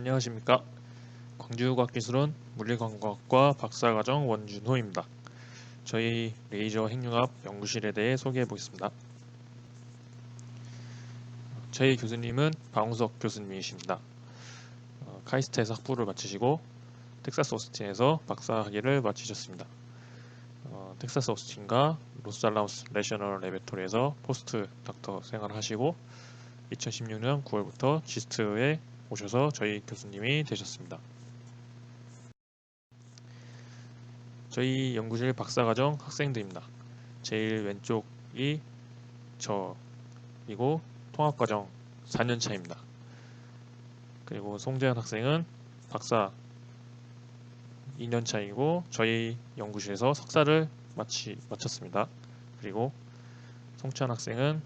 안녕하십니까. 광주과학기술원 물리광학과 박사과정 원준호입니다. 저희 레이저 핵융합 연구실에 대해 소개해 보겠습니다. 저희 교수님은 방우석 교수님이십니다. 어, 카이스트에서 학부를 마치시고 텍사스 오스틴에서 박사학위를 마치셨습니다. 어, 텍사스 오스틴과 로스알라무스 내셔널 레베토리에서 포스트 닥터 생활을 하시고 2016년 9월부터 지스트에 오셔서 저희 교수님이 되셨습니다. 저희 연구실 박사과정 학생들입니다. 제일 왼쪽이 저이고 통합과정 4년차입니다. 그리고 송재현 학생은 박사 2년차이고 저희 연구실에서 석사를 마치, 마쳤습니다. 그리고 송찬 학생은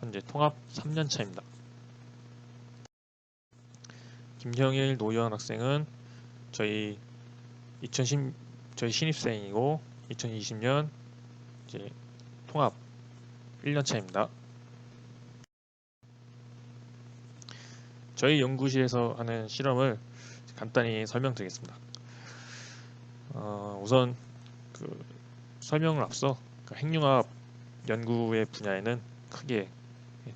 현재 통합 3년차입니다. 김형일 노현 학생은 저희 2010 저희 신입생이고 2020년 이제 통합 1년 차입니다. 저희 연구실에서 하는 실험을 간단히 설명드리겠습니다. 어, 우선 그 설명을 앞서 그 핵융합 연구의 분야에는 크게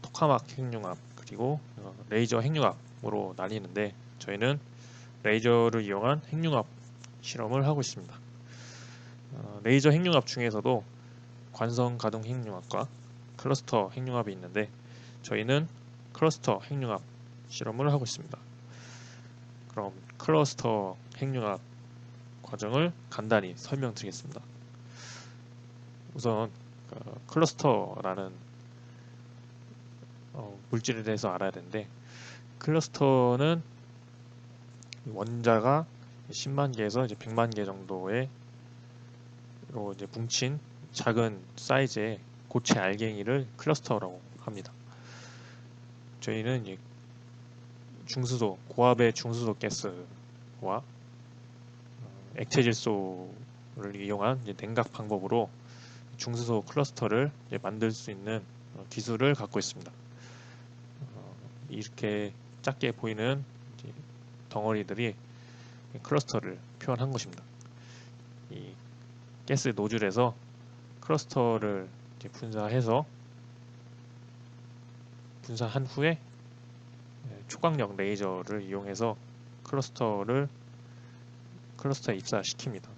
토카막 핵융합 그리고 어, 레이저 핵융합 으로 나뉘는데 저희는 레이저를 이용한 핵융합 실험을 하고 있습니다. 어, 레이저 핵융합 중에서도 관성 가동 핵융합과 클러스터 핵융합이 있는데 저희는 클러스터 핵융합 실험을 하고 있습니다. 그럼 클러스터 핵융합 과정을 간단히 설명드리겠습니다. 우선 그 클러스터라는 어, 물질에 대해서 알아야 되는데 클러스터는 원자가 10만 개에서 이제 100만 개 정도의 로 이제 뭉친 작은 사이즈의 고체 알갱이를 클러스터라고 합니다. 저희는 이제 중수소, 고압의 중수소 가스와 어, 액체 질소를 이용한 냉각 방법으로 중수소 클러스터를 만들 수 있는 어, 기술을 갖고 있습니다. 어, 이렇게 작게 보이는 덩어리들이 클러스터를 표현한 것입니다. 이 가스 노즐에서 클러스터를 분사해서 분사한 후에 초광력 레이저를 이용해서 클러스터를 클러스터에 입사시킵니다.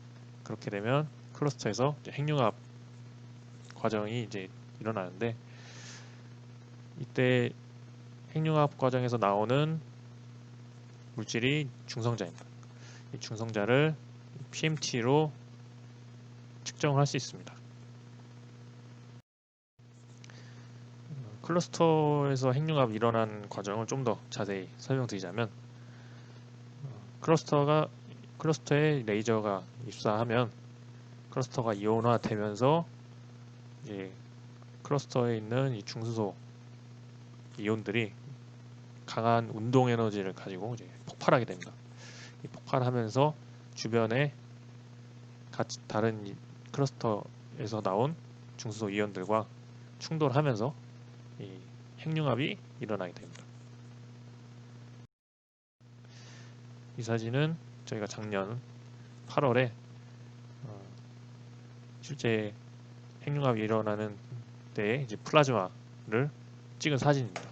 그렇게 되면 클러스터에서 핵융합 과정이 이제 일어나는데 이때 핵융합 과정에서 나오는 물질이 중성자입니다. 이 중성자를 PMT로 측정을 할 수 있습니다. 클러스터에서 핵융합이 일어난 과정을 좀 더 자세히 설명드리자면 클러스터가 클러스터에 레이저가 입사하면 클러스터가 이온화되면서 이제 클러스터에 있는 이 중수소 이온들이 강한 운동 에너지를 가지고 이제 폭발하게 됩니다. 폭발하면서 주변에 같이 다른 클러스터에서 나온 중수소 이온들과 충돌하면서 이 핵융합이 일어나게 됩니다. 이 사진은 저희가 작년 8월에 어, 실제 핵융합이 일어나는 때에 이제 플라즈마를 찍은 사진입니다.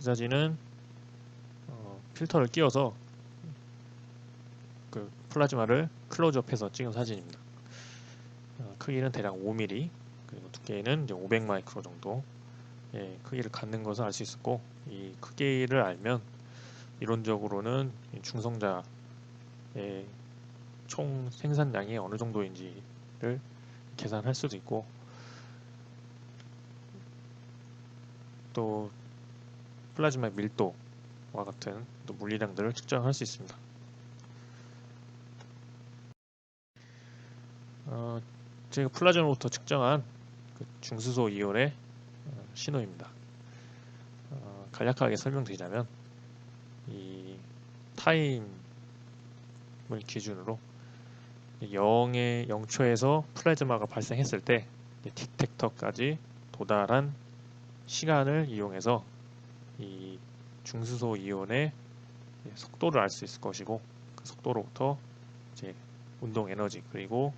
이 사진은 어, 필터를 끼워서 그 플라즈마를 클로즈업해서 찍은 사진입니다. 어, 크기는 대략 5mm 그리고 두께는 이제 500 마이크로 정도 예, 크기를 갖는 것을 알 수 있었고 이 크기를 알면 이론적으로는 중성자의 총 생산량이 어느 정도인지를 계산할 수도 있고 또 플라즈마 밀도와 같은 또 물리량들을 측정할 수 있습니다. 어, 제가 플라즈마부터 측정한 그 중수소 이온의 어, 신호입니다. 어, 간략하게 설명드리자면 이 타임을 기준으로 0의 0초에서 플라즈마가 발생했을 때 디텍터까지 도달한 시간을 이용해서 이 중수소 이온의 속도를 알 수 있을 것이고 그 속도로부터 이제 운동 에너지 그리고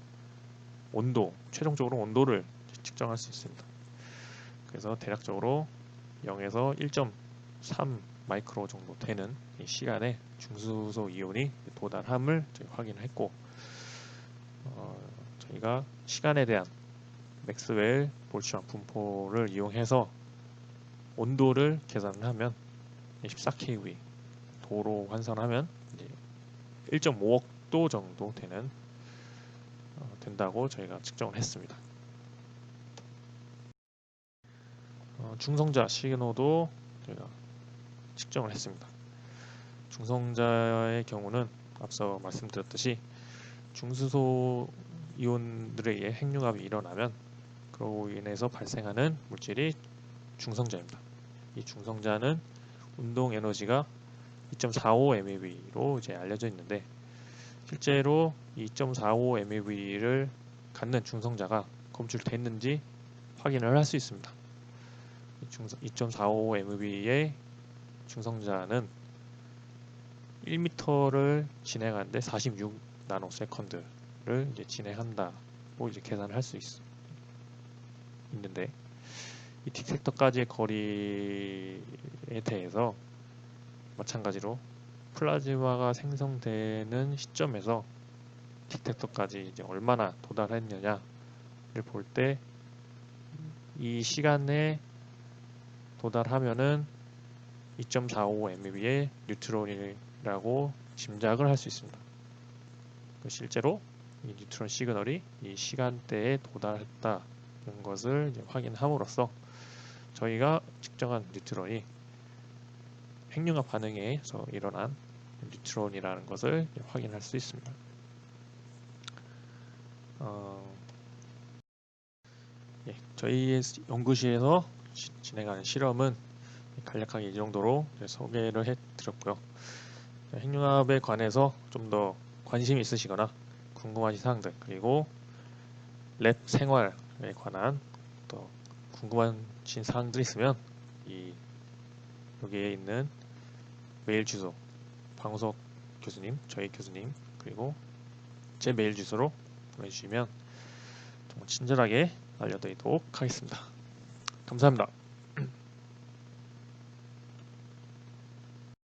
온도 최종적으로 온도를 측정할 수 있습니다. 그래서 대략적으로 0에서 1.3 마이크로 정도 되는 이 시간에 중수소 이온이 도달함을 확인했고 어, 저희가 시간에 대한 맥스웰 볼츠망 분포를 이용해서 온도를 계산을 하면 14kV 도로 환산하면 이제 1.5억도 정도 되는 어, 된다고 저희가 측정을 했습니다. 어, 중성자 시그노도 저희가 측정을 했습니다. 중성자의 경우는 앞서 말씀드렸듯이 중수소 이온들에 의해 핵융합이 일어나면 그로 인해서 발생하는 물질이 중성자입니다. 이 중성자는 운동 에너지가 2.45 MeV로 이제 알려져 있는데 실제로 2.45 MeV를 갖는 중성자가 검출됐는지 확인을 할 수 있습니다. 2.45 MeV의 중성자는 1m를 진행하는데 46 나노세컨드를 이제 진행한다고 이제 계산을 할 수 있는데 이 디텍터까지의 거리에 대해서 마찬가지로 플라즈마가 생성되는 시점에서 디텍터까지 이제 얼마나 도달했느냐를 볼 때 이 시간에 도달하면은 2.45 MeV의 뉴트론이라고 짐작을 할 수 있습니다. 그 실제로 이 뉴트론 시그널이 이 시간대에 도달했다는 것을 확인함으로써 저희가 측정한 뉴트론이 핵융합 반응에서 일어난 뉴트론이라는 것을 확인할 수 있습니다. 어, 예, 저희 연구실에서 시, 진행하는 실험은 간략하게 이 정도로 소개를 해드렸고요. 핵융합에 관해서 좀 더 관심이 있으시거나 궁금하신 사항들 그리고 랩 생활에 관한 또 궁금하신 사항들이 있으면 이 여기에 있는 메일 주소 방석 교수님, 저희 교수님 그리고 제 메일 주소로 보내주시면 정말 친절하게 알려드리도록 하겠습니다. 감사합니다.